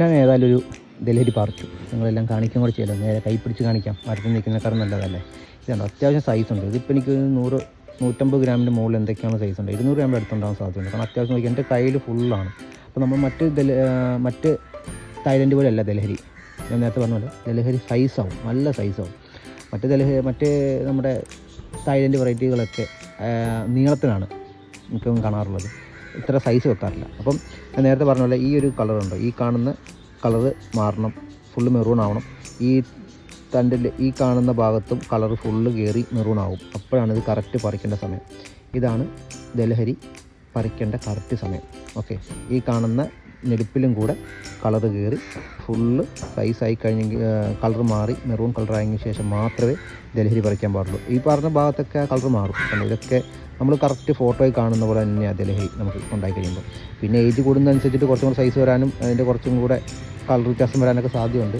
ഞാൻ ഏതായാലും ഒരു ഡൽഹരി പറിച്ചു നിങ്ങളെല്ലാം കാണിക്കാൻ കൂടെ ചെയ്യലോ നേരെ കൈ പിടിച്ച് കാണിക്കാം. മരത്തിൽ നിൽക്കുന്നേക്കാളും നല്ലതല്ലേ? ഇതാണ് അത്യാവശ്യം സൈസ് ഉണ്ട്. ഇതിപ്പോൾ എനിക്ക് നൂറ് നൂറ്റമ്പത് ഗ്രാമിന്റെ മുകളിൽ എന്തൊക്കെയാണ് സൈസ് ഉണ്ട്. ഇരുന്നൂറ് ഗ്രാമിന്റെ അടുത്തുണ്ടാകാൻ സാധ്യതയുണ്ട്. കാരണം അത്യാവശ്യം നോക്കി എന്റെ കയ്യിൽ ഫുള്ളാണ് അപ്പോൾ നമ്മൾ മറ്റ് മറ്റ് തായ്ലൻഡ് പോലെയല്ല ഡൽഹരി ഞാൻ നേരത്തെ പറഞ്ഞ പോലെ ഡൽഹരി സൈസാവും നല്ല സൈസാവും മറ്റ് ഡൽഹരി മറ്റ് നമ്മുടെ തായ്ലൻഡ് വെറൈറ്റികളൊക്കെ നീളത്തിനാണ് മിക്കവും കാണാറുള്ളത്. ഇത്ര സൈസ് വെക്കാറില്ല. അപ്പം ഞാൻ നേരത്തെ പറഞ്ഞ പോലെ ഈ ഒരു കളറുണ്ട് ഈ കാണുന്ന കളറ് മാറണം ഫുള്ള് മെറൂൺ ആവണം. ഈ തണ്ടിൽ ഈ കാണുന്ന ഭാഗത്തും കളർ ഫുള്ള് കയറി മെറൂൺ ആവും. അപ്പോഴാണ് ഇത് കറക്റ്റ് പറിക്കേണ്ട സമയം. ഇതാണ് ദലഹരി പറിക്കേണ്ട കറക്റ്റ് സമയം. ഓക്കെ ഈ കാണുന്ന നെടുപ്പിലും കൂടെ കളർ കയറി ഫുള്ള് സൈസായി കഴിഞ്ഞെങ്കിൽ കളർ മാറി മെറൂൺ കളർ ആയതിനു ശേഷം മാത്രമേ ദലഹരി പറിക്കാൻ പാടുള്ളൂ. ഈ പറഞ്ഞ ഭാഗത്തൊക്കെ കളർ മാറും. ഇതൊക്കെ നമ്മൾ കറക്റ്റ് ഫോട്ടോയിൽ കാണുന്ന പോലെ തന്നെയാണ് ദലഹരി നമുക്ക് ഉണ്ടായി കഴിയുമ്പോൾ. പിന്നെ ഏജ് കൂടുന്നതനുസരിച്ചിട്ട് കുറച്ചും കൂടെ സൈസ് വരാനും അതിന്റെ കുറച്ചും കൂടെ കളർ വ്യത്യാസം വരാനൊക്കെ സാധ്യതയുണ്ട്.